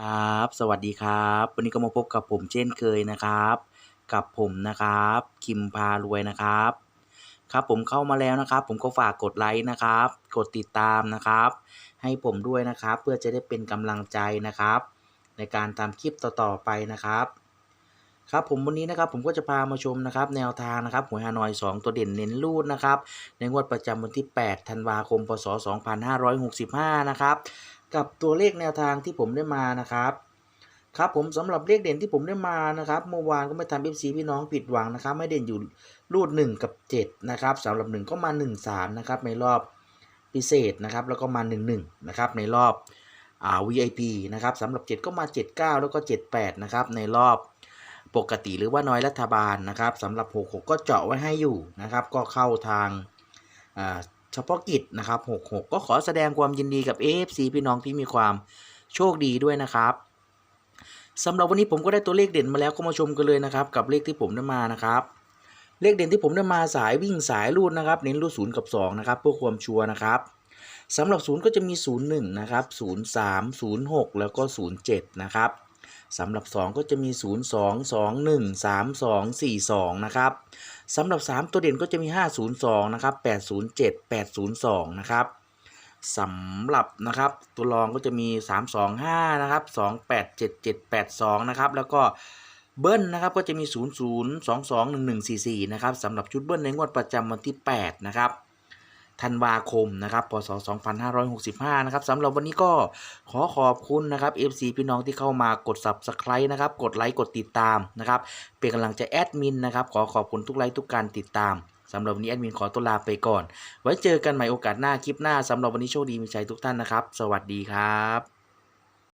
ครับ สวัสดีครับ วันนี้ก็มาพบกับผมเช่นเคยนะครับ กับผมนะครับ คิมพารวยนะครับ ครับผมเข้ามาแล้วนะครับ ผมก็ฝากกดไลค์นะครับ กดติดตามนะครับ ให้ผมด้วยนะครับ เพื่อจะได้เป็นกำลังใจนะครับ ในการทำคลิปต่อๆไปนะครับ ครับผมวันนี้นะครับผมก็จะพามาชมนะครับ แนวทางนะครับหวยฮานอย 2 ตัวเด่นเน้นรูดนะครับ ในงวดประจำวันที่ 8 ธันวาคม พศ 2565 นะครับ กับตัวเลขแนวทางที่ผมได้มานะครับครับผมสำหรับเลขเด่นที่ผมได้มานะครับเมื่อวานก็ไม่ทำเอฟซีพี่น้องผิดหวังนะครับ ไม่เด่นอยู่รูด 1 กับ 7 นะครับสำหรับ 1 ก็มา 1 3 นะครับ ในรอบพิเศษนะครับ แล้วก็มา 1 1 นะครับ ในรอบอ่า VIP นะครับสำหรับ 7 ก็มา 7 9 แล้วก็ 78 นะครับ ในรอบปกติหรือว่าน้อยรัฐบาลนะครับสำหรับ 66 ก็เจาะไว้ให้อยู่นะครับ ก็เข้าทางอ่า เฉพาะกิจนะครับ66 ก็ขอแสดงความยินดีกับ AFC พี่น้องที่มีความโชคดีด้วยนะครับสำหรับวันนี้ผมก็ได้ตัวเลขเด่นมาแล้วก็มาชมกันเลยนะครับ กับเลขที่ผมได้มานะครับเลขเด่นที่ผมได้มาสายวิ่งสายรูดนะครับ เน้นรูด0กับ2นะครับเพื่อความชัวร์นะครับสำหรับ0ก็จะมี 01 นะครับ 03 06 แล้วก็ 07 นะครับ สำหรับ 2 ก็จะมี 02 21 32 42 นะครับสำหรับ 3 ตัวเด่นก็จะมี 502 นะครับ 807 802 นะครับสำหรับนะครับตัวรองก็จะมี 325 นะครับ 287782 นะครับ แล้วก็เบิ้ลนะครับก็จะมี 00221144 นะครับสำหรับชุดเบิ้ลในงวดประจำวันที่ 8 นะครับ ธันวาคมนะครับพศ 2565 นะครับสำหรับวันนี้ก็ขอขอบคุณนะครับ FC พี่น้องที่เข้ามากด Subscribe นะครับ กดไลค์กดติดตามนะครับเป็นกำลังใจแอดมินนะครับ ขอขอบคุณทุกไลค์ทุกการติดตามสำหรับวันนี้แอดมินขอตัวลาไปก่อน ไว้เจอกันใหม่โอกาสหน้าคลิปหน้าสำหรับวันนี้โชคดีมีชัยทุกท่านนะครับ สวัสดีครับ